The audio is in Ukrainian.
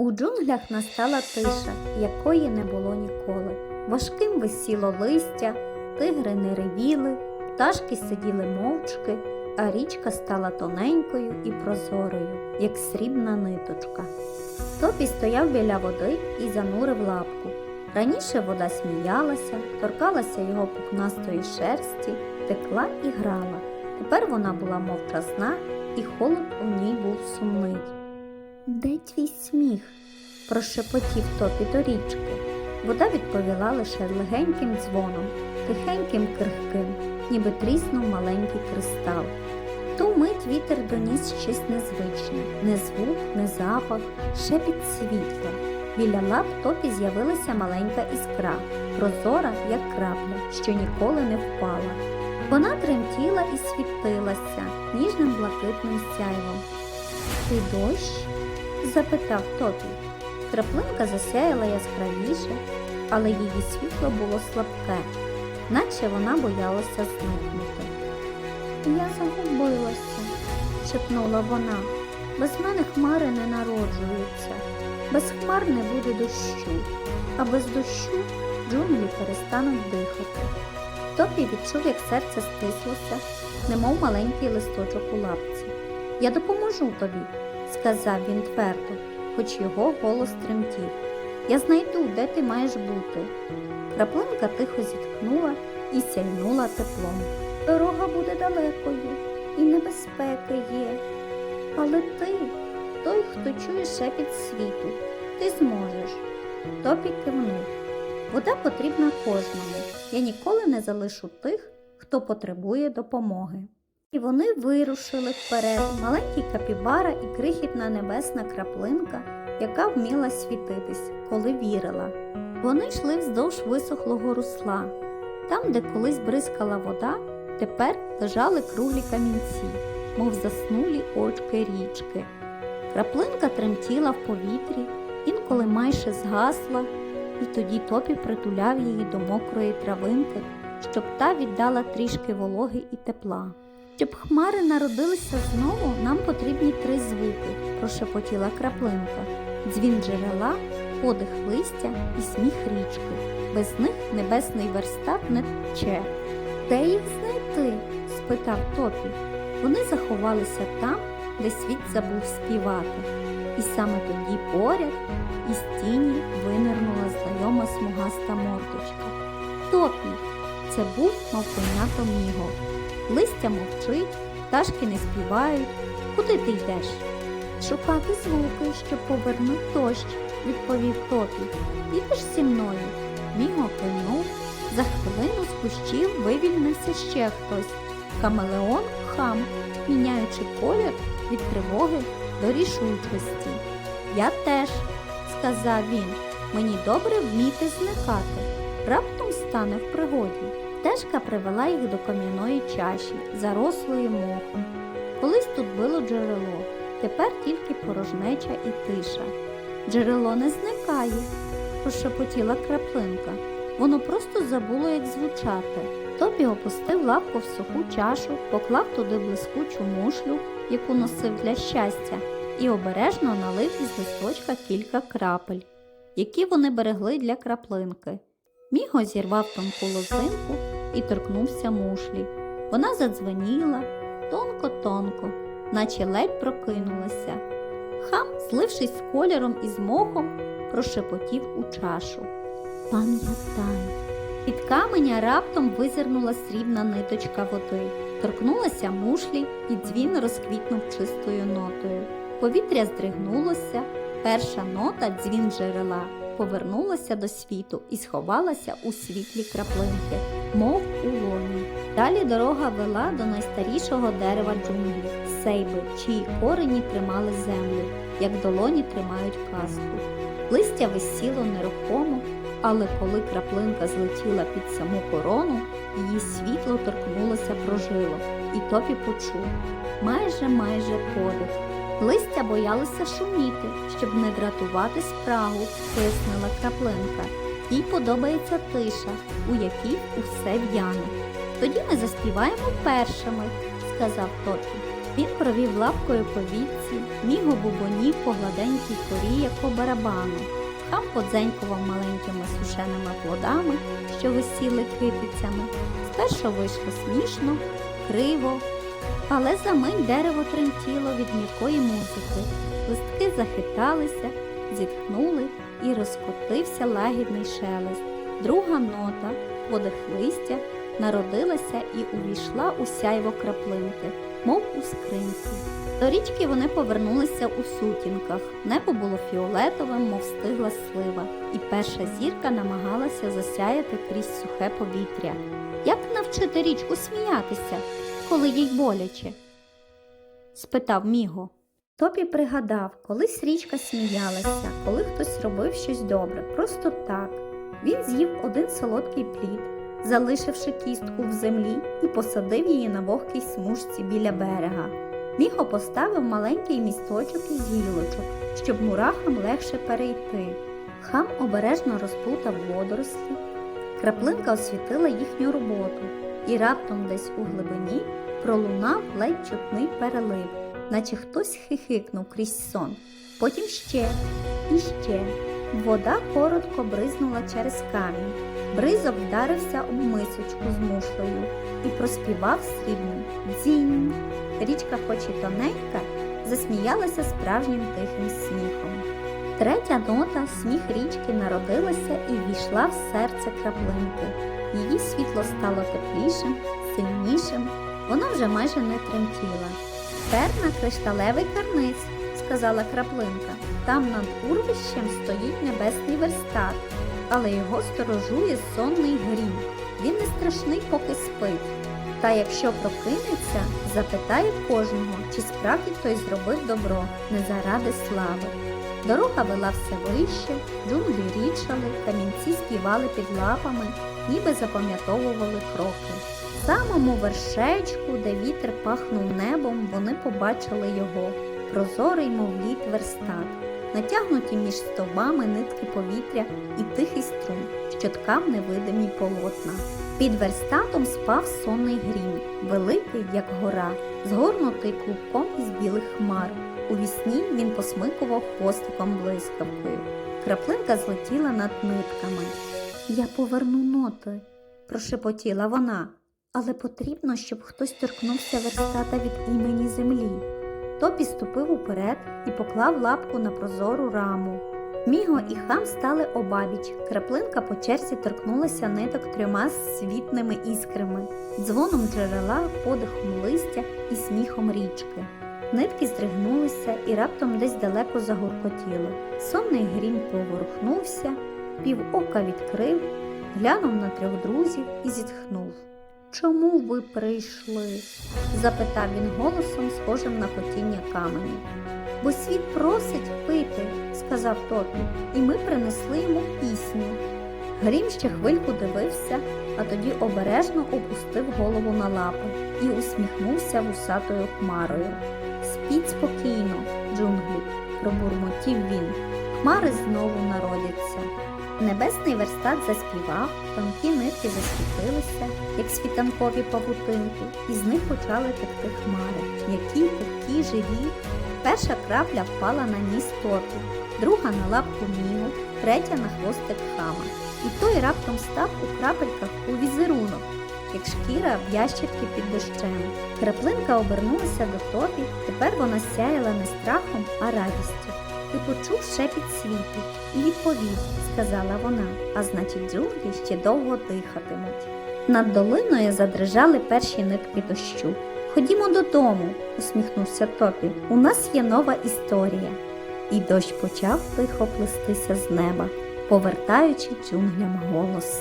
У джунглях настала тиша, якої не було ніколи. Важким висіло листя, тигри не ревіли, пташки сиділи мовчки, а річка стала тоненькою і прозорою, як срібна ниточка. Топі стояв біля води і занурив лапку. Раніше вода сміялася, торкалася його пухнастої шерсті, текла і грала. Тепер вона була мовчазна, і холод у ній був сумний. Де твій сміх? прошепотів топі до річки. Вода відповіла лише легеньким дзвоном, тихеньким крихким, ніби тріснув маленький кристал. Ту мить вітер доніс щось незвичне, не звук, не запах, шепіт світла. Біля лап топі з'явилася маленька іскра, прозора, як крапля, що ніколи не впала. Вона тремтіла і світилася ніжним блакитним сяйвом. Ти дощ? Запитав Топі. Краплинка засяяла яскравіше, але її світло було слабке, наче вона боялася зникнути. Я загубилася, шепнула вона. Без мене хмари не народжуються, без хмар не буде дощу, а без дощу джунглі перестануть дихати. Топі відчув, як серце стислося, немов маленький листочок у лапці. Я допоможу тобі, сказав він твердо, хоч його голос тремтів. Я знайду, де ти маєш бути. Краплинка тихо зітхнула і сяйнула теплом. Дорога буде далекою, і небезпеки є. Але ти, той, хто чує шепіт світу, ти зможеш. Топі кивнув. Вода потрібна кожному. Я ніколи не залишу тих, хто потребує допомоги. І вони вирушили вперед, маленький капібара і крихітна небесна краплинка, яка вміла світитись, коли вірила. Вони йшли вздовж висохлого русла. Там, де колись бризкала вода, тепер лежали круглі камінці, мов заснулі очки річки. Краплинка тремтіла в повітрі, інколи майже згасла, і тоді топі притуляв її до мокрої травинки, щоб та віддала трішки вологи і тепла. Щоб хмари народилися знову, нам потрібні три звуки, прошепотіла краплинка. Дзвін джерела, подих листя і сміх річки. Без них небесний верстат не тече. Де їх знайти? спитав Топі. Вони заховалися там, де світ забув співати. І саме тоді поряд із тіні винирнула знайома смугаста мордочка. Топі! Це був мавпенято Міго. Листя мовчить, пташки не співають. Куди ти йдеш? Шукати звуки, щоб повернуть дощ, відповів Топі. Підеш зі мною? Міго кивнув. За хвилину з кущів вивільнився ще хтось. Камелеон хам, міняючи колір від тривоги до рішучості. Я теж, сказав він, мені добре вміти зникати. Раптом стане в пригоді. Стежка привела їх до кам'яної чаші, зарослої мохом. Колись тут було джерело, тепер тільки порожнеча і тиша. Джерело не зникає, прошепотіла краплинка. Воно просто забуло, як звучати. Тобі опустив лапку в суху чашу, поклав туди блискучу мушлю, яку носив для щастя, і обережно налив із листочка кілька крапель, які вони берегли для краплинки. Міго зірвав тонку лозинку і торкнувся мушлі. Вона задзвеніла тонко-тонко, наче ледь прокинулася. Хам, злившись з кольором і з мохом, прошепотів у чашу. Пам'ятай. Під каменя раптом визирнула срібна ниточка води, торкнулася мушлі, і дзвін розквітнув чистою нотою. Повітря здригнулося, перша нота дзвін джерела повернулася до світу і сховалася у світлі краплинки, мов у лоні. Далі дорога вела до найстарішого дерева джунглів сейби, чиї корені тримали землю, як долоні тримають казку. Листя висіло нерухомо, але коли краплинка злетіла під саму корону, її світло торкнулося прожилок, і топі почув майже майже подих. Листя боялися шуміти, щоб не дратувати спрагу, пояснила краплинка. Їй подобається тиша, у якій усе в'яне. Тоді ми заспіваємо першими, сказав Топі. Він провів лапкою по вітці, міго бубонів по гладенькій корі, як по барабану. Хам подзенькував маленькими сушеними плодами, що висіли китицями. Спершу вийшло смішно, криво, але за мить дерево тремтіло від м'якої музики. Листки захиталися, зітхнули і розкотився лагідний шелест. Друга нота, подих листя, народилася і увійшла у сяйво краплинки, мов у скринці. До річки вони повернулися у сутінках. Небо було фіолетовим, мов стигла слива, і перша зірка намагалася засяяти крізь сухе повітря. Як навчити річку сміятися, коли їй боляче? спитав Міго. Топі пригадав, колись річка сміялася, коли хтось робив щось добре, просто так. Він з'їв один солодкий плід, залишивши кістку в землі і посадив її на вогкій смужці біля берега. Міго поставив маленький місточок із гілочок, щоб мурахам легше перейти. Хам обережно розплутав водорослі. Краплинка освітила їхню роботу, і раптом десь у глибині пролунав ледь чутний перелив, наче хтось хихикнув крізь сон. Потім ще і ще. Вода коротко бризнула через камінь. Бризок вдарився об мисочку з мушлею і проспівав срібним дзінь. Річка, хоч і тоненька, засміялася справжнім тихим сміхом. Третя нота, сміх річки, народилася і ввійшла в серце краплинки. Її світло стало теплішим, сильнішим, вона вже майже не тремтіла. Тепер на кришталевий карниз, сказала краплинка. Там над урвищем стоїть небесний верстат, але його сторожує сонний грім. Він не страшний, поки спить. Та якщо прокинеться, запитає кожного, чи справді хтось зробив добро не заради слави. Дорога вела все вище, джунглі річали, камінці співали під лапами, ніби запам'ятовували кроки. В самому вершечку, де вітер пахнув небом, вони побачили його, прозорий, мов лід верстат, натягнуті між стовбами нитки повітря і тихий струм, що ткав невидимі полотна. Під верстатом спав сонний грім, великий, як гора, згорнутий клубком із білих хмар. У вісні він посмикував хвостиком блискавкою. Краплинка злетіла над нитками. Я поверну ноти, прошепотіла вона, але потрібно, щоб хтось торкнувся верстата від імені землі. Топі ступив уперед і поклав лапку на прозору раму. Міго і хам стали обабіч. Краплинка по черзі торкнулася ниток трьома світними іскрами, дзвоном джерела, подихом листя і сміхом річки. Нитки здригнулися і раптом десь далеко загуркотіло. Сонний грім поворухнувся, півока відкрив, глянув на трьох друзів і зітхнув. Чому ви прийшли? запитав він голосом, схожим на хотіння каменю. Бо світ просить пити, сказав Топі, і ми принесли йому пісню. Грім ще хвильку дивився, а тоді обережно опустив голову на лапи і усміхнувся вусатою хмарою. Спіть спокійно, джунглі, пробурмотів він. Хмари знову народяться. Небесний верстат заспівав, тонкі нитки засвітилися, як світанкові павутинки, і з них почали текти хмари, які такі живі. Перша крапля впала на ніс топі, друга на лапку міну, третя на хвостик хама. І той раптом став у крапельках у візерунок, як шкіра в ящерки під дощем. Краплинка обернулася до топі, тепер вона сяяла не страхом, а радістю. Ти почув шепіт світу і відповів, сказала вона, а значить, джунглі ще довго дихатимуть. Над долиною задрижали перші нитки дощу. Ходімо додому, усміхнувся Топі. У нас є нова історія. І дощ почав тихо плестися з неба, повертаючи джунглям голос.